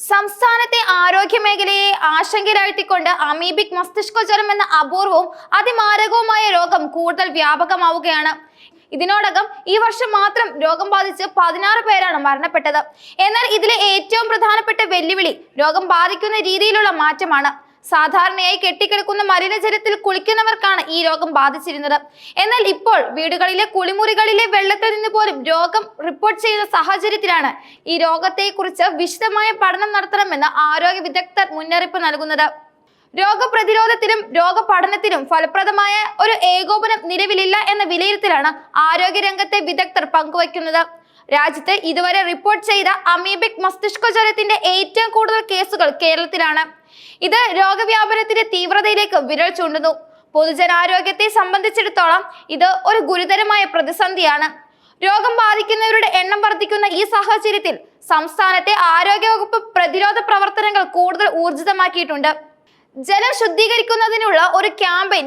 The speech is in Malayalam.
സംസ്ഥാനത്തെ ആരോഗ്യ മേഖലയെ ആശങ്കയിലാഴ്ത്തിക്കൊണ്ട് അമീബിക് മസ്തിഷ്കജ്വരം എന്ന അപൂർവവും അതിമാരകവുമായ രോഗം കൂടുതൽ വ്യാപകമാവുകയാണ്. ഇതിനോടകം ഈ വർഷം മാത്രം രോഗം ബാധിച്ച് പതിനാറ് പേരാണ് മരണപ്പെട്ടത്. എന്നാൽ ഇതിലെ ഏറ്റവും പ്രധാനപ്പെട്ട വെല്ലുവിളി രോഗം ബാധിക്കുന്ന രീതിയിലുള്ള മാറ്റമാണ്. സാധാരണയായി കെട്ടിക്കിടക്കുന്ന മലിനജലത്തിൽ കുളിക്കുന്നവർക്കാണ് ഈ രോഗം ബാധിച്ചിരുന്നത്. എന്നാൽ ഇപ്പോൾ വീടുകളിലെ കുളിമുറികളിലെ വെള്ളത്തിൽ നിന്ന് പോലും രോഗം റിപ്പോർട്ട് ചെയ്യുന്ന സാഹചര്യത്തിലാണ് ഈ രോഗത്തെക്കുറിച്ച് വിശദമായ പഠനം നടത്തണമെന്ന് ആരോഗ്യ വിദഗ്ധർ മുന്നറിയിപ്പ് നൽകുന്നത്. രോഗപ്രതിരോധത്തിനും രോഗപഠനത്തിനും ഫലപ്രദമായ ഒരു ഏകോപനം നിലവിലില്ല എന്ന വിലയിരുത്തലാണ് ആരോഗ്യരംഗത്തെ വിദഗ്ധർ പങ്കുവയ്ക്കുന്നത്. രാജ്യത്ത് ഇതുവരെ റിപ്പോർട്ട് ചെയ്ത അമീബിക് മസ്തിഷ്കജ്വരത്തിന്റെ ഏറ്റവും കൂടുതൽ കേസുകൾ കേരളത്തിലാണ്. ഇത് രോഗവ്യാപനത്തിന്റെ തീവ്രതയിലേക്ക് വിരൽ ചൂണ്ടുന്നു. പൊതുജനാരോഗ്യത്തെ സംബന്ധിച്ചിടത്തോളം ഇത് ഒരു ഗുരുതരമായ പ്രതിസന്ധിയാണ്. രോഗം ബാധിക്കുന്നവരുടെ എണ്ണം വർദ്ധിക്കുന്ന ഈ സാഹചര്യത്തിൽ സംസ്ഥാനത്തെ ആരോഗ്യവകുപ്പ് പ്രതിരോധ പ്രവർത്തനങ്ങൾ കൂടുതൽ ഊർജിതമാക്കിയിട്ടുണ്ട്. ജലം ശുദ്ധീകരിക്കുന്നതിനുള്ള ഒരു ക്യാമ്പയിൻ